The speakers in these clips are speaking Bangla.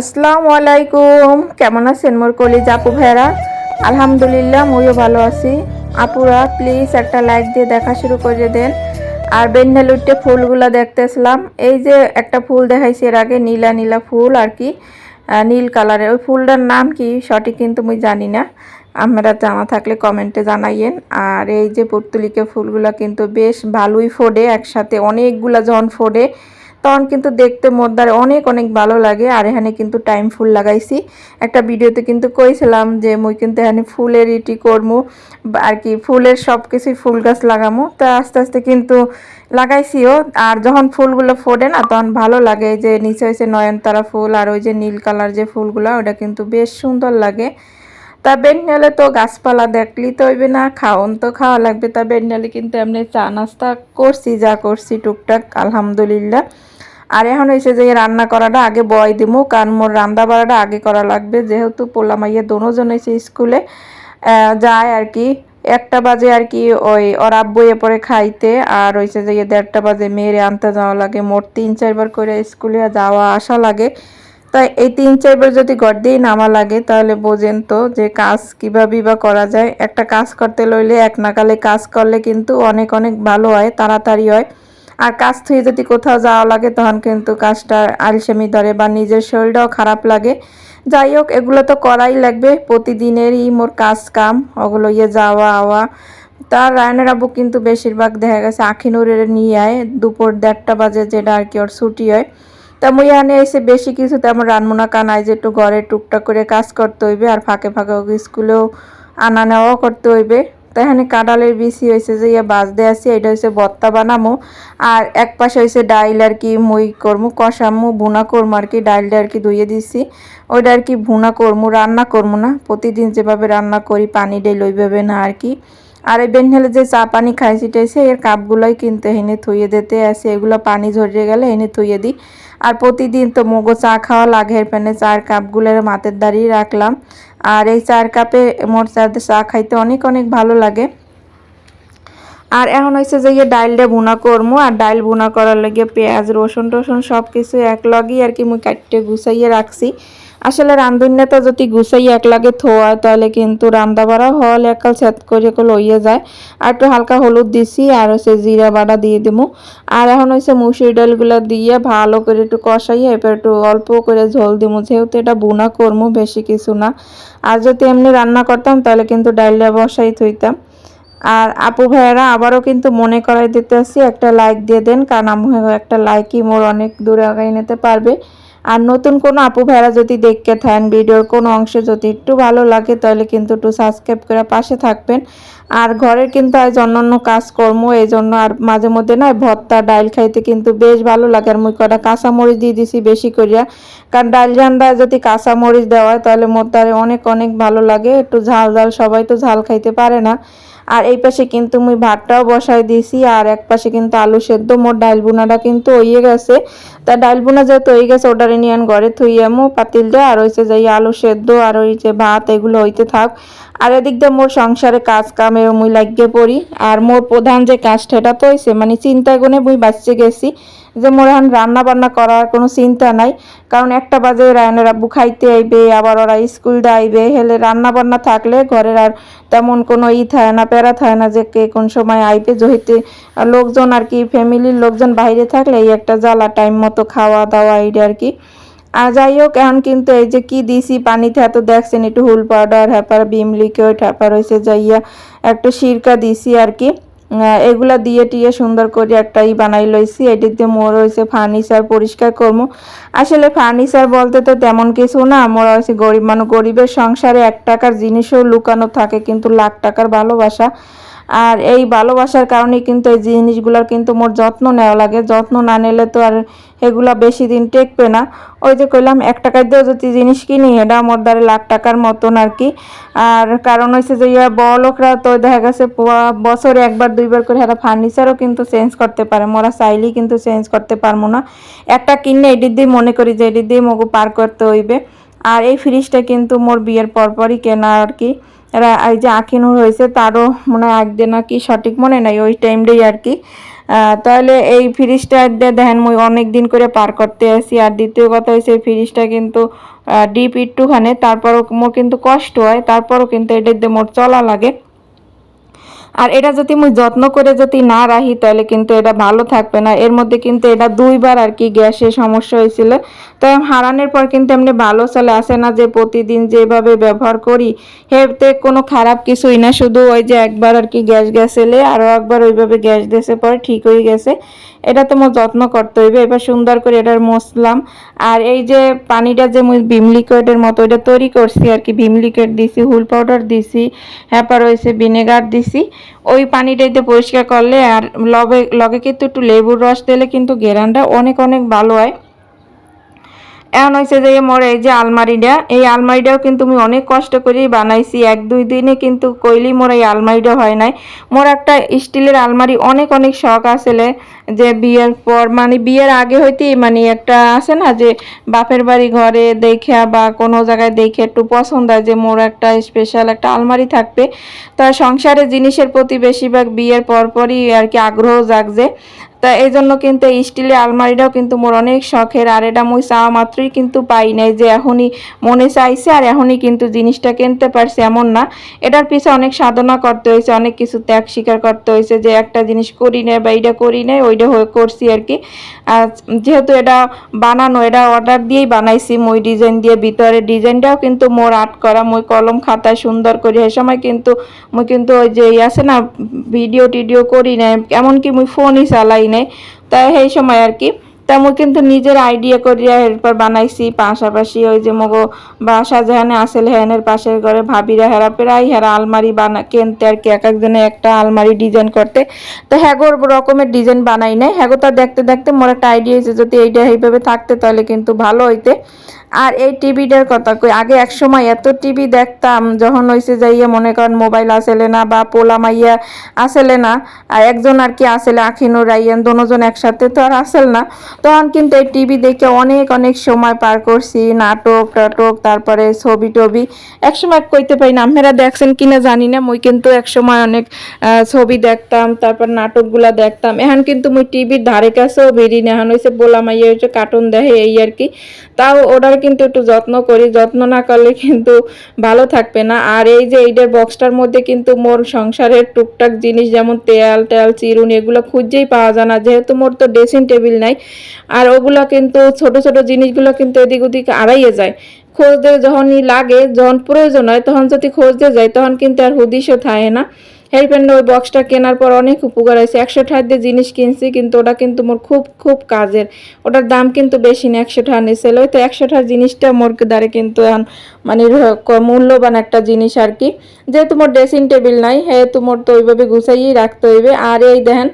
আসসালামু আলাইকুম। কেমন আছেন মোর কলিজ আপু ভাইরা আলহামদুলিল্লাহ, মইও ভালো আছি। আপুরা প্লিজ একটা লাইক দিয়ে দেখা শুরু করে দেন। আর বেন্ডালুটে ফুলগুলো দেখতেছিলাম। এই যে একটা ফুল দেখাইছি এর আগে, নীলা নীলা ফুল আর কি নীল কালারের। ওই ফুলটার নাম কি সঠিক কিন্তু আমি জানি না। আপনারা জানা থাকলে কমেন্টে জানাইয়েন। আর এই যে পর্তুলিকা ফুলগুলো কিন্তু বেশ ভালোই ফোডে, একসাথে অনেকগুলা যখন ফোডে। তখন কিন্তু দেখতে মোদ্দার অনেক অনেক ভালো লাগে। আর এখানে কিন্তু টাইম ফুল লাগাইছি। একটা ভিডিওতে কিন্তু কইছিলাম যে, মুই কিন্তু এখানে ফুলের ইটি করমু, আর কি ফুলের সব কিছুই ফুল গাছ লাগামু। তা আস্তে আস্তে কিন্তু লাগাইছিও। আর যখন ফুলগুলো ফোটে না, তখন ভালো লাগে যে, নিচে হয়েছে নয়নতারা ফুল, আর ওই যে নীল কালার যে ফুলগুলো, ওটা কিন্তু বেশ সুন্দর লাগে। তা বেন্ডালে তো গাছপালা দেখলি তো হইবে না, খাওন তো খাওয়া লাগবে। তা বেন্ডালে কিন্তু এমনি চা নাস্তা করছি, যা করছি টুকটাক, আলহামদুলিল্লাহ। আর এখন হয়েছে যে রান্না করাটা আগে বয় দিমু, কারণ মোর রান্না বাড়াটা আগে করা লাগবে। যেহেতু পোলা মাইয়া দোনোজন হয়েছে স্কুলে যায় আর কি। একটা বাজে আর কি ওই ওর আব্বুয়ে পরে খাইতে, আর হয়েছে যে দেড়টা বাজে মেয়েরে আনতে যাওয়া লাগে। মোট তিন চারবার করে স্কুলে যাওয়া আসা লাগে। তাই এই তিন চারবার যদি ঘর দিয়ে নামা লাগে, তাহলে বোঝেন তো যে কাজ কীভাবে বা করা যায়। একটা কাজ করতে লইলে এক নাকালে কাজ করলে কিন্তু অনেক অনেক ভালো হয়, তাড়াতাড়ি হয়। আর কাজ থেকে যদি কোথাও যাওয়া লাগে, তখন কিন্তু কাজটা আলসেমি ধরে বা নিজের শরীরটাও খারাপ লাগে। যাই হোক, এগুলো তো করাই লাগবে। প্রতিদিনেরই মোর কাজ কাম ওগুলো ইয়ে যাওয়া, আওয়া। তার রায়নের আব্বু কিন্তু বেশিরভাগ দেখা গেছে আখিনুরের নিয়ে আয়। দুপুর দেড়টা বাজে যেটা আর কি ওর ছুটি হয়। তা মুই এসে বেশি কিছু তেমন রান্না কানাই যে একটু ঘরে টুকটাক করে কাজ করতে হইবে আর ফাঁকে ফাঁকে স্কুলেও আনা নেওয়াও করতে হইবে। তা এখানে কাঁঠালের বিসি হয়েছে যে ইয়া বাজ দিয়ে আসি এটা হচ্ছে বত্তা বানামো। আর এক পাশে হয়েছে ডাইল আর কি, মই করমু, কষামু, ভুনা করমু আর কি, ডাইলটা আর কি ধুয়ে দিছি। ওইটা আর কি ভুনা করমু, রান্না করমু না, প্রতিদিন যেভাবে রান্না করি পানি ডেল ওইভাবে না আর কি। আর এই বেনহেলে যে চা পানি খাইছি টাইছে এর কাপগুলোই কিন্তু হেনে থুয়ে দিতে আসে, এগুলো পানি ঝরিয়ে গেলে এনে থুয়ে দিই। আর প্রতিদিন তো মগো চা খাওয়া লাগে, এর প্যানে চার কাপগুলোর মাথার দাঁড়িয়ে রাখলাম। আর এই চার কাপে মোট চা খাইতে অনেক অনেক ভালো লাগে। আর এখন হয়েছে যে ইয়ে ডাইলটা বুনা করমু, আর ডাইল বুনা করার লাগে পেঁয়াজ, রসুন, টসুন সব কিছু এক লগেই আর কি মুই কাটতে গুছাইয়ে রাখছি। আসলে রান্ধুনিটা যদি গুছাই এক লাগে থোয়া তাহলে কিন্তু রান্দা বাড়া হল একাল সেট করে লইয়ে যায়। আর একটু হালকা হলুদ দিছি, আর হচ্ছে জিরা বাটা দিয়ে দিমু। আর এখন হচ্ছে মুসুরি ডালগুলো দিয়ে ভালো করে একটু কষাইয়ে এবার একটু অল্প করে ঝোল দিমু। যেহেতু এটা বুনা করমু, বেশি কিছু না। আর যদি এমনি রান্না করতাম, তাহলে কিন্তু ডাইলটা বসাই থইতাম আর আপু ভাইয়েরা, আবারও কিন্তু মনে করাই দিতে আসি একটা লাইক দিয়ে দেন, কারণ আমি একটা লাইকই মোর অনেক দূরে আগাই নিতে পারবে। আর নতুন কোনো আপু ভাইয়ারা যদি দেখতে থাকেন, ভিডিওর কোনো অংশে যদি একটু ভালো লাগে, তাহলে কিন্তু একটু সাবস্ক্রাইব করে পাশে থাকবেন। আর ঘরের কিন্তু আজ অন্যান্য কাজকর্ম এই জন্য আর মাঝে মধ্যে না ভর্তা ডাইল খাইতে কিন্তু বেশ ভালো লাগে। আর মুই কটা কাঁচামরিচ দিয়ে দিছি বেশি করিয়া। কারণ ডাইল রান্দায় যদি কাঁচামরিচ দেওয়া হয়, তাহলে মোর দ্বারে অনেক অনেক ভালো লাগে। একটু ঝাল ঝাল সবাই তো ঝাল খাইতে পারে না। আর এই পাশে কিন্তু মুই ভাতটাও বসাই দিয়েছি আর এক পাশে কিন্তু আলু সেদ্ধ, মোর ডাইল বোনাটা কিন্তু হইয়ে গেছে। তা ডাইল বুনা যেহেতু হয়ে গেছে, ওটারে নিয়ে ঘরে থুইয়ামো পাতিল দিয়ে আর হয়েছে যাই আলু সেদ্ধ, আর ওই যে ভাত, এগুলো হইতে থাক। আর এদিক দিয়ে মোর সংসারে কাজ কামে মুই লাগিয়ে পড়ি। আর মোর প্রধান যে কাজটা, এটা তো হয়েছে মানে চিন্তা গুনে মুই বাঁচতে গেছি। যে মোর এখন রান্না বান্না করার কোনো চিন্তা নাই। কারণ একটা বাজে রায়নের আব্বু খাইতে আইবে, আবার ওরা স্কুল আইবে, হেলে রান্না বান্না থাকলে ঘরের আর তেমন কোনো ই থাকে না, প্যারা থাকে না যে কে কোন সময় আইবে। জহিতে লোকজন আর কি ফ্যামিলির লোকজন বাইরে থাকলে এই একটা জ্বালা টাইম মতো খাওয়া দাওয়া এইটা আর কি। আর যাই হোক, এখন কিন্তু এই যে কি দিছি পানিতে, এত দেখছেন একটু হুল পাউডার হ্যাপার বিম লিকুইড হ্যাপার হয়েছে যাইয়া একটা সিরকা দিছি আর কি। এগুলা দিয়ে টিয়ে সুন্দর করে একটা ই বানাই লইছি এটি দিয়ে মোর হয়েছে ফার্নিচার পরিষ্কার করব আসলে ফার্নিচার বলতে তো তেমন কিছু না, মোরা হয়েছে গরিব মানুষ গরিবের সংসারে এক টাকার জিনিসও লুকানো থাকে, কিন্তু লাখ টাকার ভালোবাসা। আর এই ভালোবাসার কারণে কিন্তু এই জিনিসগুলোর কিন্তু মোর যত্ন নেওয়া লাগে। যত্ন না নিলে তো আর এগুলা বেশি দিন টেকবে না। ওই যে কইলাম, এক টাকার দিয়েও যদি জিনিস কিনি, এটা মোর দ্বারা লাখ টাকার মতন আর কি। আর কারণ হচ্ছে যে, ইয়া বড় লোকরা তো দেখা গেছে বছরে একবার, দুইবার করে এরা ফার্নিচারও কিন্তু চেঞ্জ করতে পারে। মোরা চাইলেই কিন্তু চেঞ্জ করতে পারব না। একটা কিনলে এটি দিয়ে মনে করি যে এটি দিয়ে মগু পার করতে হইবে। আর এই ফ্রিজটা কিন্তু মোর বিয়ের পরপরই কেনা আর কি। এই যে আখিনুর হয়েছে, তারও মনে হয় একদিন নাকি সঠিক মনে নাই, ওই টাইমটাই আর কি। তাহলে এই ফ্রিজটা দেখেন, মুই অনেক দিন করে পার করতে আসি আর দ্বিতীয় কথা হয়েছে ফ্রিজটা কিন্তু ডিপ একটুখানে, তারপরও মোর কিন্তু কষ্ট হয়, তারপরও কিন্তু এটা দিয়ে মোর চলা লাগে। আর এটা যদি মুই যত্ন করে যদি না রাখি তাহলে কিন্তু এটা ভালো থাকবে না। এর মধ্যে কিন্তু এটা দুইবার আর কি গ্যাসের সমস্যা হয়েছিল। তো হারানোর পর কিন্তু এমনি ভালো চলে আসে না যে প্রতিদিন যেভাবে ব্যবহার করি, হেতে কোনো খারাপ কিছুই না। শুধু ওই যে একবার আর কি গ্যাস গ্যাস এলে আরও একবার ওইভাবে গ্যাস দেশে পরে ঠিক হয়ে গেছে। এটা তো যত্ন করতে হইবে। এবার সুন্দর করে এটার মশলাম আর এই যে পানিটা যে মুই ভিম লিকুইডের মতো এটা তৈরি করছি আর কি। ভিম লিকুইড দিছি, হুল পাউডার দিছি হ্যাঁ হ্যাপার হয়েছে ভিনেগার দিছি। ওই পানিটা দিয়ে পরিষ্কার করলে আর লবে লগে কিন্তু একটু লেবুর রস দিলে কিন্তু গেরানটা অনেক অনেক ভালো হয়। এখন হয়েছে যে মোর এই যে আলমারিটা, এই আলমারিটাও কিন্তু আমি অনেক কষ্ট করেই বানাইছি। এক, দুই দিনে কিন্তু কইলি মোর এই আলমারিটা হয় নাই। মোর একটা স্টিলের আলমারি অনেক অনেক শখ আসলে যে বিয়ের পর মানে বিয়ের আগে হইতেই মানে একটা আছে না যে বাপের বাড়ি ঘরে দেখে বা কোনো জায়গায় দেখে একটু পছন্দ হয় যে মোর একটা স্পেশাল একটা আলমারি থাকবে। তা সংসারের জিনিসের প্রতি বেশিরভাগ বিয়ের পরপরই আর কি আগ্রহ জাগছে। তা এই জন্য কিন্তু এই স্টিলের আলমারিটাও কিন্তু মোর অনেক শখের, আর এটা মুই চাওয়া মাত্রই কিন্তু পাই নাই যে এখনই মনে চাইছে, আর এখনই কিন্তু জিনিসটা কিনতে পারছি এমন না। এটার পিছে অনেক সাধনা করতে হয়েছে, অনেক কিছু ত্যাগ স্বীকার করতে হয়েছে যে একটা জিনিস করি নাই বা এইটা করি নাই, ওইটা হয়ে করছি আর কি। আর যেহেতু এটা বানানো, এটা অর্ডার দিয়েই বানাইছি মই ডিজাইন দিয়ে, ভিতরে ডিজাইনটাও কিন্তু মোর আর্ট করা, মই কলম খাতায় সুন্দর করি এই সময় কিন্তু মুই কিন্তু ওই যে আছে না, ভিডিও টিডিও করি নাই, এমনকি মুই ফোনই চালাই নাই। তাই সেই সময় আর কি। তা মুই কিন্তু নিজের আইডিয়া করিয়া এরপর বানাইছি। পাশাপাশি ওই যে মগো বাসা যেখানে আসেল হ্যানের পাশের ঘরে ভাবিরা হেরা প্রায় হেরা আলমারি বানা, কিনতে আর কি। এক একজনে একটা আলমারি ডিজাইন করতে। তো হ্যাগোর রকমের ডিজাইন বানাই নাই। হ্যাগো তা দেখতে দেখতে মোর একটা আইডিয়া হয়েছে যদি এইটা এইভাবে থাকতে তাহলে কিন্তু ভালো হইতে। আর এই টিভিটার কথা কই, আগে এক সময় এত টিভি দেখতাম, যখন হইছে যাইয়া মনে করেন মোবাইল আসেলে না বা পোলা মাইয়া আসেলে না, আর একজন আর কি আসেলে, আখিনুর, রাইয়ান দোনোজন একসাথে তো আর আসেল না। তখন কিন্তু এই টিভি দেখে অনেক অনেক সময় পার করছি, নাটক, টাটক, তারপরে ছবি টবি। এক সময় কইতে পারি না, আপনারা দেখছেন কিনা জানি না, মুই কিন্তু এক সময় অনেক ছবি দেখতাম, তারপর নাটকগুলা দেখতাম। এখন কিন্তু মুই টিভির ধারে কাছেও বেরিয়ে না, এখন হয়েছে বোলা মাইয়া হচ্ছে কার্টুন দেখে এই আর কি। তাও ওটার কিন্তু একটু যত্ন করি, যত্ন না করলে কিন্তু ভালো থাকবে না। আর এই যে এইটার বক্সটার মধ্যে কিন্তু মোর সংসারের টুকটাক জিনিস যেমন তেল টেল চিরুন এগুলো খুঁজেই পাওয়া যায় না। যেহেতু মোর তো ড্রেসিং টেবিল নাই, আর ওগুলো কিন্তু ছোট ছোট জিনিসগুলো কিন্তু এদিক ওদিক আড়াইয়ে যায়। খোঁজ দিয়ে যখনই লাগে, যখন প্রয়োজন হয়, তখন যদি খোঁজ দিয়ে যায়, তখন কিন্তু আর হুদিসও থাকে না। হেল্পেন ওই বক্সটা কেনার পর অনেক উপকার হয়েছে। একশো টাকা দিয়ে জিনিস কিনছি, কিন্তু ওটা কিন্তু মোর খুব খুব কাজের। ওটার দাম কিন্তু বেশি না, একশো টাকা নিয়েছিল। তো একশো টাকার জিনিসটা মোর দ্বারে কিন্তু মানে মূল্যবান একটা জিনিস আর কি। যেহেতু মোর ড্রেসিং টেবিল নাই যেহেতু মোর তো ওইভাবে গুছাইয়েই রাখতে হইবে। আর এই দেখেন,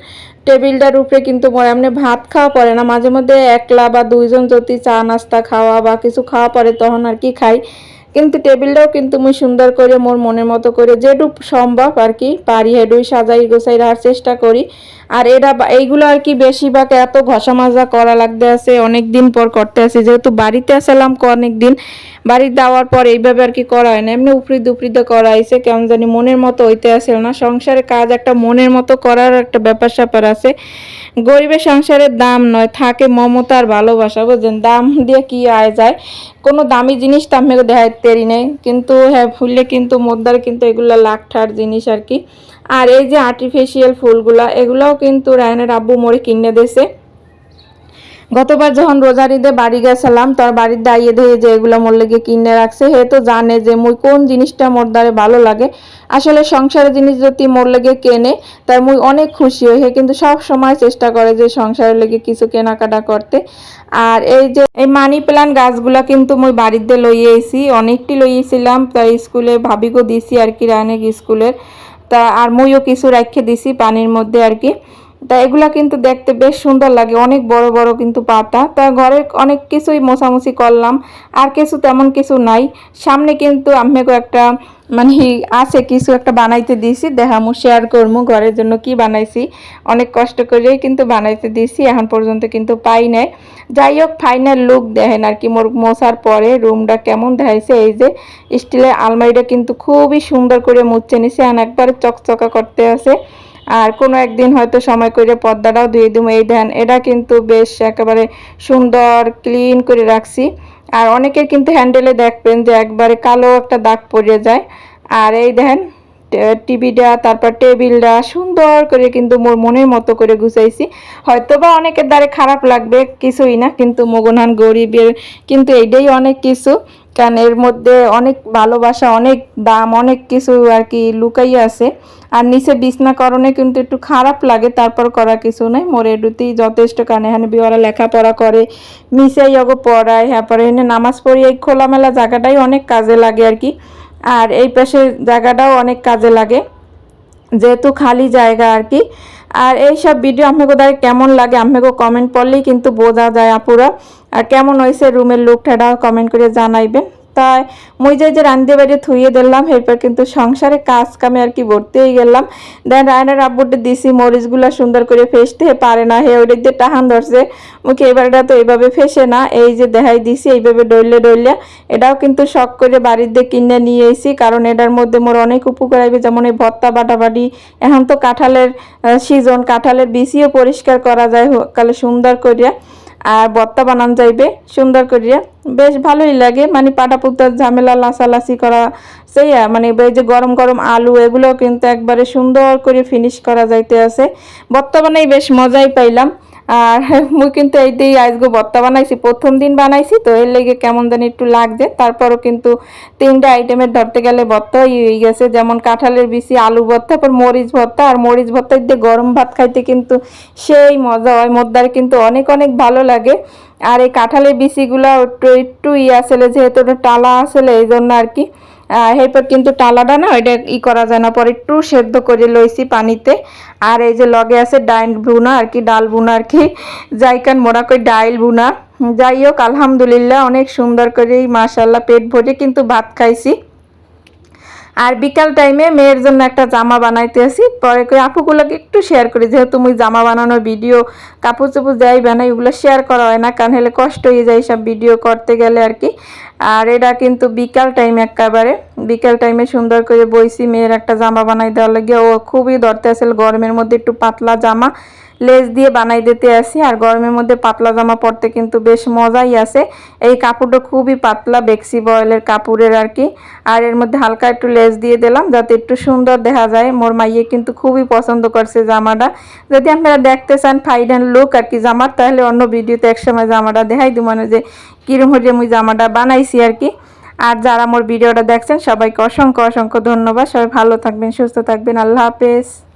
টেবিলটার উপরে কিন্তু মোর এমনি ভাত খাওয়া পড়ে না। মাঝে মধ্যে একলা বা দুইজন যদি চা নাস্তা খাওয়া বা কিছু খাওয়া পড়ে, তখন আর কি খাই। কিন্তু টেবিলটাও কিন্তু মুই সুন্দর করে মোর মনের মতো করে যেটুক সম্ভব আর কি পারি, হেডুই সাজাই গোছাই রাখার চেষ্টা করি। আর এটা এইগুলো আর কি বেশিরভাগ এত ঘষা মাজা করা লাগতে আছে, অনেক দিন পর করতে আছে। যেহেতু বাড়িতে আসলাম অনেক দিন বাড়িতে দেওয়ার পর এইভাবে আর কি করা হয় না। এমনি উপরি দুপরিতে করা হয়েছে, কেমন জানি মনের মতো হইতে আসে না। সংসারে কাজ একটা মনের মতো করার একটা ব্যাপার স্যাপার আছে। গরিবের সংসারের দাম নয়, থাকে মমতা আর ভালোবাসা বুঝছেন দাম দিয়ে কি আয় যায়? কোনো দামি জিনিস তো আমি দেখাইতেরি নেই। কিন্তু হ্যাঁ ফুললে কিন্তু মোদ্দার কিন্তু এগুলো লাখ ঠার জিনিস আর কি। আর এই যে আর্টিফিশিয়াল ফুলগুলা, এগুলাও কিন্তু রায়নের আব্বু মোড়ে কিনে দিয়েছে। গতবার যখন রোজার ঈদে বাড়ি গেছিলাম, তার বাড়ির দাঁড়িয়ে দিয়ে যে এগুলো মোর লেগে কিনে রাখছে, হে তো জানে যে মুই কোন জিনিসটা মোর দ্বারে ভালো লাগে। আসলে সংসারের জিনিস যদি মোর লেগে কেনে, তাই মুই অনেক খুশি হই। হে কিন্তু সব সময় চেষ্টা করে যে সংসারের লেগে কিছু কেনাকাটা করতে। আর এই যে, এই মানি প্ল্যান্ট গাছগুলা কিন্তু মুই বাড়িতে লইয়ে এসি অনেকটি লইয়েছিলাম। তাই স্কুলে ভাবিগো দিছি আর কি রায়নের স্কুলের। তা, আর মুইও কিছু রাখে দিছি পানির মধ্যে আর কি। তা এগুলা কিন্তু দেখতে বেশ সুন্দর লাগে। অনেক বড় বড় কিন্তু পাতা। তা ঘরে অনেক কিছুই মোছামুছি করলাম। আর কিছু তেমন কিছু নাই। সামনে কিন্তু আমিও একটা মানে আছে কিছু একটা বানাইতে দিয়েছি। দেখামু শেয়ার করমু ঘরের জন্য কি বানাইছি। অনেক কষ্ট করেই কিন্তু বানাইতে দিয়েছি। এখন পর্যন্ত কিন্তু পাই নাই। যাই হোক ফাইনাল লুক দেখেন আর কি। মোর মশার পরে রুমটা কেমন দেখাইছে। এই যে স্টিলের আলমারিটা কিন্তু খুবই সুন্দর করে মুচ্ছে নিছে। এখন একবার চকচকা করতে আছে। আর কোনো একদিন হয়তো সময় করে পর্দাটাও ধুয়ে দিব। এই দেন, এটা কিন্তু বেশ একেবারে সুন্দর ক্লিন করে রাখছি। আর অনেকের কিন্তু হ্যান্ডেলে দেখবেন যে একবারে কালো একটা দাগ পড়ে যায়। আর এই দেখেন টিভিটা তারপর টেবিলটা সুন্দর করে কিন্তু মোর মনের মতো করে গুছাইছি। হয়তো বা অনেকের দ্বারে খারাপ লাগবে, কিছুই না, কিন্তু মগনান গরিবের কিন্তু এইটাই অনেক কিছু। কারণ এর মধ্যে অনেক ভালোবাসা, অনেক দাম, অনেক কিছু আর কি লুকাই আছে। আর নিচে বিছনাকরণে কিন্তু একটু খারাপ লাগে, তারপর করা কিছু নাই। মোরে এটুতেই যথেষ্ট কারণ, এখানে বিওয়ারা লেখাপড়া করে, মিশাই অগো পড়ায় হ্যাঁ পরে এনে নামাজ পড়ি, এই খোলামেলা জায়গাটাই অনেক কাজে লাগে আর কি। আর এই পাশে জায়গাটাও অনেক কাজে লাগে, যেহেতু খালি জায়গা আর কি। আর এই সব ভিডিও আপনাকে কেমন লাগে, আপনাকে কমেন্ট পড়লেই কিন্তু বোঝা যায় আপুরা। আর কেমন হয়েছে রুমের লুকটাও কমেন্ট করে জানাইবেন। তাই মুই যে যে রান্ধে বাড়ি থুইয়ে দিলাম এরপর কিন্তু সংসারে কাজ কামে আর কি ভর্তিই গেলাম। দেন রায়নার আব্বুটা দিছি, মরিচগুলা সুন্দর করে ফেসতে পারে না, হে ওইটা দিয়ে টাহান ধরছে। মুখে এবারটা তো এইভাবে ফেসে না, এই যে দেখাই দিছি, এইভাবে ডইলে ডইলে। এটাও কিন্তু শখ করে বাড়ির দিয়ে কিনে নিয়ে এসি কারণ এটার মধ্যে মোর অনেক উপকার আইবে, যেমন এই ভত্তা বাটাবাটি। এখন তো কাঁঠালের সিজন কাঁঠালের বিচিও পরিষ্কার করা যায় কালে সুন্দর করিয়া। আর বত্তা বানান যাইবে, সুন্দর করিয়া। বেশ ভালোই লাগে মানে পাটা পুতার ঝামেলা, লাসালাসি করা, সেই মানে এই যে গরম গরম আলু, এগুলো কিন্তু একবারে সুন্দর করে ফিনিশ করা যাইতে আছে। বর্তমানেই বেশ মজাই পাইলাম। আর মুই কিন্তু এইটাই আজকে ভর্তা বানাইছি, প্রথম দিন বানাইছি, তো এর লেগে কেমন জানি একটু লাগছে। তারপরও কিন্তু তিনটা আইটেমের ধরতে গেলে ভর্তা হয়ে গেছে, যেমন কাঁঠালের বিচি, আলু ভর্তা, তারপর মরিচ ভর্তা, আর মরিচ ভর্তা দিয়ে গরম ভাত খাইতে কিন্তু সেই মজা হয়, মোদ্দার কিন্তু অনেক অনেক ভালো লাগে। আর এই কাঁঠালের বিচিগুলো একটু একটু ই আসলে, যেহেতু টালা আসলে এই জন্য আর কি। এরপর কিন্তু টালাটা না, ওইটা ই করা যায় না। পরে একটু সেদ্ধ করে লইছি পানিতে। আর এই যে লগে আছে ডাইন বুনা আর কি, ডাল বুনা আর কি। জাইকান মোড়া কই ডাইল বুনা যাই হোক, আলহামদুলিল্লাহ, অনেক সুন্দর করেই মাশাল্লাহ পেট ভরে কিন্তু ভাত খাইছি। আর বিকাল টাইমে মেয়ের জন্য একটা জামা বানাইতে আসি। পরে করে আপুগুলোকে একটু শেয়ার করি। যেহেতু মুই জামা বানানোর ভিডিও কাপড় চোপড় যাই বানাই, ওগুলো শেয়ার করা হয় না। কারণ হলে কষ্ট হয়ে যায় সব ভিডিও করতে গেলে আর কি। আর এটা কিন্তু বিকাল টাইম একেবারে বিকাল টাইমে সুন্দর করে বইছি মেয়ের একটা জামা বানাই দেওয়ার লাগে। ও খুবই ধরতে আসলে গরমের মধ্যে একটু পাতলা জামা। লেস দিয়ে বানাই দিতে আসি। আর গরমের মধ্যে পাতলা জামা পরতে কিন্তু বেশ মজাই আছে এই কাপড়টা খুবই পাতলা বেক্সি বয়েলের কাপড়ের আর কি। আর এর মধ্যে হালকা একটু লেস দিয়ে দিলাম যাতে একটু সুন্দর দেখা যায়। মোর মাইয়ে কিন্তু খুবই পছন্দ করছে জামাটা। যদি আপনারা দেখতে চান ফাইড অ্যান্ড লুক আর কি জামার, তাহলে অন্য ভিডিওতে একসময় জামাটা দেখাই দিব মানে যে কিরম হয়ে আমি জামাটা বানাইছি আর কি। আর যারা মোর ভিডিওটা দেখছেন, সবাইকে অসংখ্য অসংখ্য ধন্যবাদ। সবাই ভালো থাকবেন, সুস্থ থাকবেন। আল্লাহ হাফেজ।